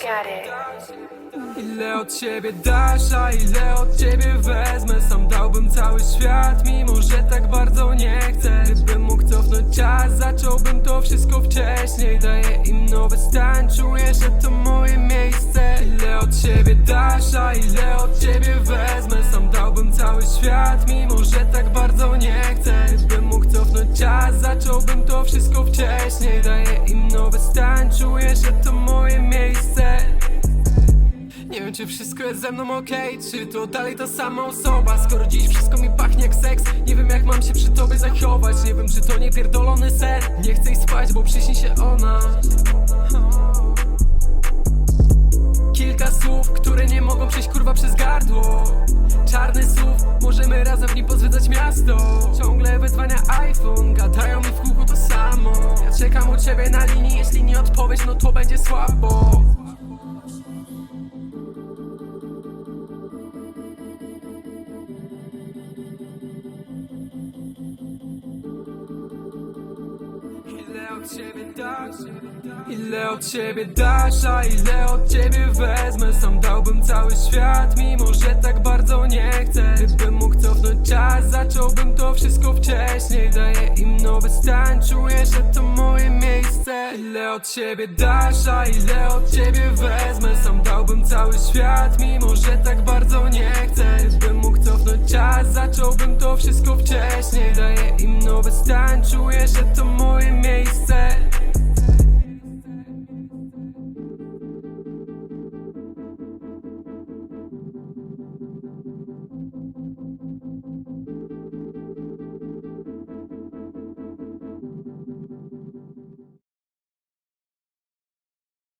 Got it. Ile od siebie dasz, a ile od ciebie wezmę? Sam dałbym cały świat, mimo że tak bardzo nie chcę. Gdybym mógł cofnąć czas, zacząłbym to wszystko wcześniej. Daję im nowy stan, czuję, że to moje miejsce. Ile od siebie dasz, a ile od ciebie wezmę? Sam dałbym cały świat, mimo że tak bardzo nie chcę. Gdybym mógł cofnąć czas, zacząłbym to wszystko wcześniej. Daję im nowy stan, czuję, że to moje miejsce czy wszystko jest ze mną okej Czy to dalej ta sama osoba. Skoro dziś wszystko mi pachnie jak seks Nie wiem jak mam się przy tobie zachować. Nie wiem czy to nie pierdolony sen Nie chcę spać, bo przyśni się ona. Kilka słów, które nie mogą przejść kurwa przez gardło. Czarny słów, możemy razem w nim pozwiedzać miasto. Ciągle wyzwania iPhone, gadają mi w kółku to samo. Ja czekam u ciebie na linii, jeśli nie odpowiesz, no to będzie słabo ile od ciebie dasz, a ile od ciebie wezmę? Sam dałbym cały świat, mimo że tak bardzo nie chcę. Gdybym mógł cofnąć czas, zacząłbym to wszystko wcześniej. Daję im nowy stan, czuję, że to moje miejsce. Ile od ciebie dasz, a ile od ciebie wezmę? Sam dałbym cały świat, mimo że tak bardzo nie chcę. Gdybym mógł cofnąć czas, zacząłbym to wszystko wcześniej. Daję głowy stań Czuję, że to moje miejsce.